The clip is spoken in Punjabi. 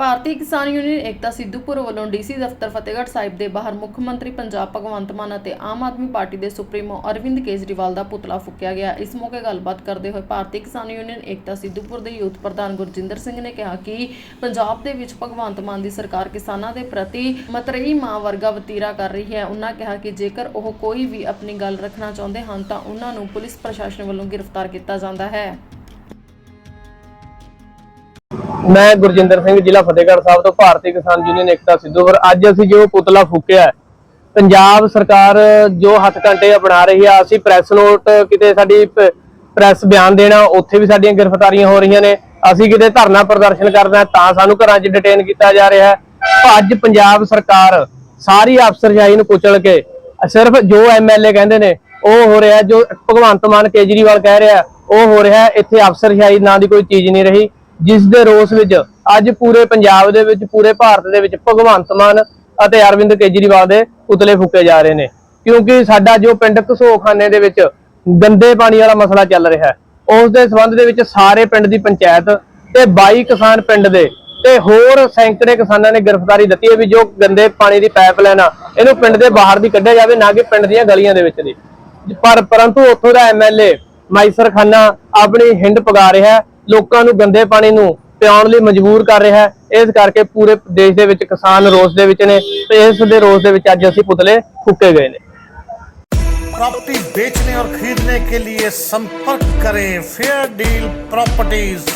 ਭਾਰਤੀ ਕਿਸਾਨ ਯੂਨੀਅਨ, ਏਕਤਾ ਸਿੱਧੂਪੁਰ ਵੱਲੋਂ ਡੀਸੀ ਦਫ਼ਤਰ ਫਤਿਹਗੜ੍ਹ ਸਾਹਿਬ ਦੇ ਬਾਹਰ ਮੁੱਖ ਮੰਤਰੀ ਪੰਜਾਬ ਭਗਵੰਤ ਮਾਨ ਅਤੇ ਆਮ ਆਦਮੀ ਪਾਰਟੀ ਦੇ ਸੁਪਰੀਮੋ ਅਰਵਿੰਦ ਕੇਜਰੀਵਾਲ ਦਾ ਪੁਤਲਾ ਫੂਕਿਆ ਗਿਆ। ਇਸ ਮੌਕੇ ਗੱਲਬਾਤ ਕਰਦੇ ਹੋਏ ਭਾਰਤੀ ਕਿਸਾਨ ਯੂਨੀਅਨ, ਏਕਤਾ ਸਿੱਧੂਪੁਰ ਦੇ ਯੂਥ ਪ੍ਰਧਾਨ ਗੁਰਜਿੰਦਰ ਸਿੰਘ ਨੇ ਕਿਹਾ ਕਿ ਪੰਜਾਬ ਦੇ ਵਿੱਚ ਭਗਵੰਤ ਮਾਨ ਦੀ ਸਰਕਾਰ ਕਿਸਾਨਾਂ ਦੇ ਪ੍ਰਤੀ ਮਤਰੇਈ ਮਾਂ ਵਰਗਾ ਵਤੀਰਾ ਕਰ ਰਹੀ ਹੈ। ਉਹਨਾਂ ਕਿਹਾ ਕਿ ਜੇਕਰ ਉਹ ਕੋਈ ਵੀ ਆਪਣੀ ਗੱਲ ਰੱਖਣਾ ਚਾਹੁੰਦੇ ਹਨ ਤਾਂ ਉਹਨਾਂ ਨੂੰ ਪੁਲਿਸ ਪ੍ਰਸ਼ਾਸਨ ਵੱਲੋਂ ਗ੍ਰਿਫਤਾਰ ਕੀਤਾ ਜਾਂਦਾ ਹੈ। ਮੈਂ ਗੁਰਜਿੰਦਰ ਸਿੰਘ ਜ਼ਿਲ੍ਹਾ ਫਤਿਹਗੜ੍ਹ ਸਾਹਿਬ ਤੋਂ ਭਾਰਤੀ ਕਿਸਾਨ ਯੂਨੀਅਨ ਏਕਤਾ ਸਿੱਧੂਪੁਰ। ਅੱਜ ਅਸੀਂ ਜੋ ਪੁਤਲਾ ਫੂਕਿਆ ਹੈ, ਪੰਜਾਬ ਸਰਕਾਰ ਜੋ ਹੱਥ ਘੰਟੇ ਅਪਣਾ ਰਹੀ ਆ ਅਸੀਂ ਪ੍ਰੈਸ ਨੋਟ ਕਿਤੇ ਸਾਡੀ ਪ੍ਰੈਸ ਬਿਆਨ ਦੇਣਾ ਉੱਥੇ ਵੀ ਸਾਡੀਆਂ ਗ੍ਰਿਫਤਾਰੀਆਂ ਹੋ ਰਹੀਆਂ ਨੇ। ਅਸੀਂ ਕਿਤੇ ਧਰਨਾ ਪ੍ਰਦਰਸ਼ਨ ਕਰਨਾ ਤਾਂ ਸਾਨੂੰ ਘਰਾਂ 'ਚ ਡਿਟੇਨ ਕੀਤਾ ਜਾ ਰਿਹਾ ਹੈ। ਅੱਜ ਪੰਜਾਬ ਸਰਕਾਰ ਸਾਰੀ ਅਫਸਰਸ਼ਾਹੀ ਨੂੰ ਕੁਚਲ ਕੇ ਸਿਰਫ ਜੋ ਐਮਐਲਏ ਕਹਿੰਦੇ ਨੇ ਉਹ ਹੋ ਰਿਹਾ ਜੋ ਭਗਵੰਤ ਮਾਨ ਕੇਜਰੀਵਾਲ ਕਹਿ ਰਿਹਾ ਉਹ ਹੋ ਰਿਹਾ ਇੱਥੇ ਅਫਸਰਸ਼ਾਹੀ ਨਾਂ ਦੀ ਕੋਈ ਚੀਜ਼ ਨਹੀਂ ਰਹੀ। ਜਿਸ ਦੇ ਰੋਸ ਵਿੱਚ ਅੱਜ ਪੂਰੇ ਪੰਜਾਬ ਦੇ ਵਿੱਚ, ਪੂਰੇ ਭਾਰਤ ਦੇ ਵਿੱਚ ਭਗਵੰਤ ਮਾਨ ਅਤੇ ਅਰਵਿੰਦ ਕੇਜਰੀਵਾਲ ਦੇ ਪੁਤਲੇ ਫੂਕੇ ਜਾ ਰਹੇ ਨੇ। ਕਿਉਂਕਿ ਸਾਡਾ ਜੋ ਪਿੰਡ ਘਸੋਖਾਨੇ ਦੇ ਵਿੱਚ ਗੰਦੇ ਪਾਣੀ ਵਾਲਾ ਮਸਲਾ ਚੱਲ ਰਿਹਾ ਹੈ ਉਸ ਦੇ ਸੰਬੰਧ ਦੇ ਵਿੱਚ ਸਾਰੇ ਪਿੰਡ ਦੀ ਪੰਚਾਇਤ ਤੇ 22 ਕਿਸਾਨ ਪਿੰਡ ਦੇ ਤੇ ਹੋਰ ਸੈਂਕੜੇ ਕਿਸਾਨਾਂ ਨੇ ਗ੍ਰਿਫਤਾਰੀ ਦਿੱਤੀ ਹੈ ਵੀ ਜੋ ਗੰਦੇ ਪਾਣੀ ਦੀ ਪਾਈਪਲਾਈਨ ਆ, ਇਹਨੂੰ ਪਿੰਡ ਦੇ ਬਾਹਰ ਦੀ ਕੱਢਿਆ ਜਾਵੇ, ਨਾ ਕਿ ਪਿੰਡ ਦੀਆਂ ਗਲੀਆਂ ਦੇ ਵਿੱਚ ਦੀ। ਪਰ ਪਰੰਤੂ ਉੱਥੋਂ ਦਾ ਐਮਐਲਏ ਮਾਈਸਰ ਖਾਨਾ ਆਪਣੀ ਹਿੰਡ ਪਗਾ ਰਿਹਾ ਲੋਕਾਂ ਨੂੰ ਗੰਦੇ ਪਾਣੀ ਨੂੰ ਪਿਆਉਣ ਲਈ ਮਜਬੂਰ ਕਰ ਰਿਹਾ ਹੈ। ਇਸ ਕਰਕੇ ਪੂਰੇ ਦੇਸ਼ ਦੇ ਵਿੱਚ ਕਿਸਾਨ ਰੋਸ ਦੇ ਵਿੱਚ ਨੇ ਤੇ ਇਸ ਦੇ ਰੋਸ ਦੇ ਵਿੱਚ ਅੱਜ ਅਸੀਂ ਪੁਤਲੇ ਫੂਕੇ ਗਏ ਨੇ। ਪ੍ਰੌਪਰਟੀ ਵੇਚਣੇ ਔਰ ਖਰੀਦਣੇ ਕੇ ਲਈ ਸੰਪਰਕ ਕਰੇ। Fair deal properties